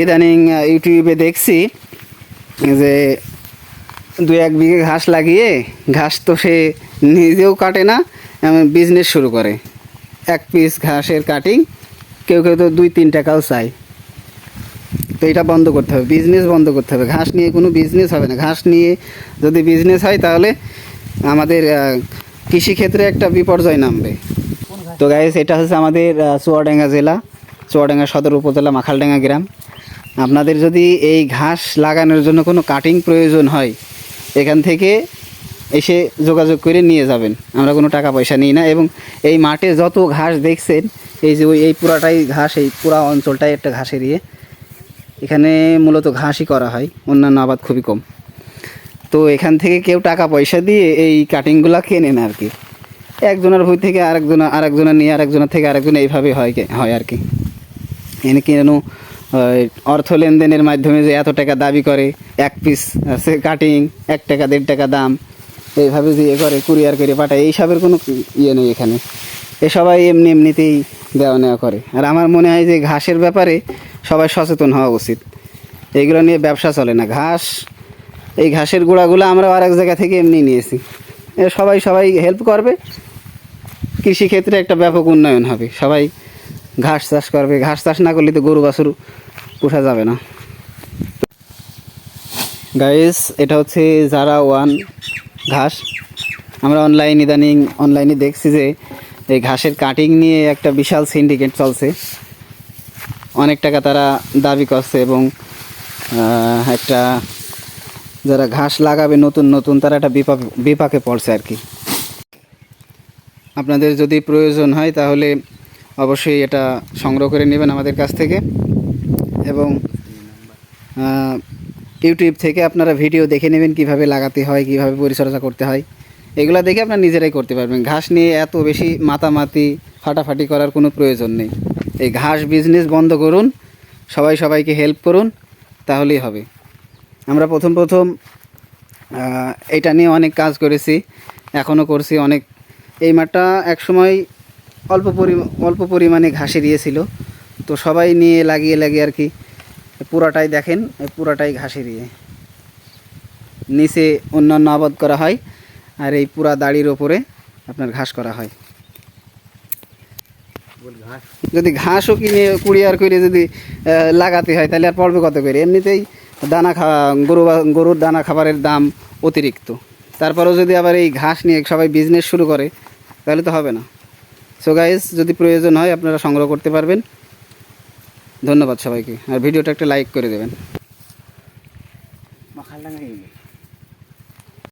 ইদানিং ইউটিউবে দেখছি যে দু এক বিঘে ঘাস লাগিয়ে ঘাস তো সে নিজেও কাটে না বিজনেস শুরু করে। এক পিস ঘাসের কাটিং কেউ কেউ তো দুই, তিন টাকাও চায়। তো এটা বন্ধ করতে হবে বিজনেস বন্ধ করতে হবে। ঘাস নিয়ে কোনো বিজনেস হবে না। ঘাস নিয়ে যদি বিজনেস হয় তাহলে আমাদের কৃষিক্ষেত্রে একটা বিপর্যয় নামবে। তো গাইস এটা হচ্ছে আমাদের চুয়াডাঙ্গা জেলা, চুয়াডাঙ্গা সদর উপজেলা মাখালডাঙ্গা গ্রাম। আপনাদের যদি এই ঘাস লাগানোর জন্য কোনো কাটিং প্রয়োজন হয়, এখান থেকে এসে যোগাযোগ করে নিয়ে যাবেন। আমরা কোনো টাকা পয়সা নিই না এবং এই মাঠে যত ঘাস দেখছেন, এই যে ওই এই পুরাটাই ঘাস, এই পুরা অঞ্চলটাই একটা ঘাসের ইয়ে। এখানে মূলত ঘাসই করা হয়, অন্যান্য আবাদ খুবই কম। তো এখান থেকে কেউ টাকা পয়সা দিয়ে এই কাটিংগুলো কেনে না আর কি। একজনের বই থেকে আরেকজন আরেকজনের নিয়ে, আরেকজনের থেকে আরেকজন এইভাবে হয় হয় আর কি। এনে কেন অর্থ লেনদেনের মাধ্যমে যে এত টাকা দাবি করে, এক পিস আছে কাটিং এক টাকা, দেড় টাকা দাম, এইভাবে যে ইয়ে করে কুরিয়ার করে পাঠায়, এইসবের কোনো ইয়ে নেই এখানে। এ সবাই এমনি এমনিতেই দেওয়া নেওয়া করে। আর আমার মনে হয় যে ঘাসের ব্যাপারে সবাই সচেতন হওয়া উচিত। এইগুলো নিয়ে ব্যবসা চলে না। ঘাস, এই ঘাসের গুঁড়াগুলো আমরা আরেক জায়গা থেকে এমনি নিয়েছি। সবাই সবাই হেল্প করবে। কৃষিক্ষেত্রে একটা ব্যাপক উন্নয়ন হবে। সবাই ঘাস চাষ করবে। ঘাস চাষ না করলে তো গরু বাছুর পোষা যাবে না। গাইস এটা হচ্ছে যারা ওয়ান ঘাস। আমরা অনলাইন ইদানিং অনলাইনে দেখছি যে এই ঘাসের কাটিং নিয়ে একটা বিশাল সিন্ডিকেট চলছে। অনেক টাকা তারা দাবি করছে এবং একটা যারা ঘাস লাগাবে নতুন নতুন, তারা একটা বিপাক, বিপাকে পড়ছে আর কি। আপনাদের যদি প্রয়োজন হয় তাহলে অবশ্যই এটা সংগ্রহ করে নেবেন আমাদের কাছ থেকে। এবং ইউটিউব থেকে আপনারা ভিডিও দেখে নেবেন কীভাবে লাগাতে হয়, কীভাবে পরিচর্যা করতে হয়। এগুলা দেখে আপনারা নিজেরাই করতে পারবেন। ঘাস নিয়ে এত বেশি মাতামাতি, ফাটাফাটি করার কোনো প্রয়োজন নেই। এই ঘাস বিজনেস বন্ধ করুন, সবাই সবাইকে হেল্প করুন, তাহলেই হবে। আমরা প্রথম প্রথম এটা নিয়ে অনেক কাজ করেছি এখনও করছি অনেক। এই মাঠটা একসময় অল্প পরি, অল্প পরিমাণে ঘাসের ইয়ে ছিল তো সবাই নিয়ে লাগিয়ে লাগিয়ে আর কি পুরাটাই দেখেন পুরাটাই ঘাসের দিয়ে। নিচে অন্যান্য আবাদ করা হয় আর এই পুরা দাড়ির ওপরে আপনার ঘাস করা হয়। যদি ঘাসও কিনে কুড়িয়ার করে যদি লাগাতে হয়, তাহলে আর পড়বে কত করে? এমনিতেই দানা খাওয়া, গরু গরুর দানা খাবারের দাম অতিরিক্ত। তারপরেও যদি আবার এই ঘাস নিয়ে সবাই বিজনেস শুরু করে, তাহলে তো হবে না। সো গাইজ যদি প্রয়োজন হয়, আপনারা সংগ্রহ করতে পারবেন। ধন্যবাদ সবাইকে। আর ভিডিওটা একটা লাইক করে দেবেন।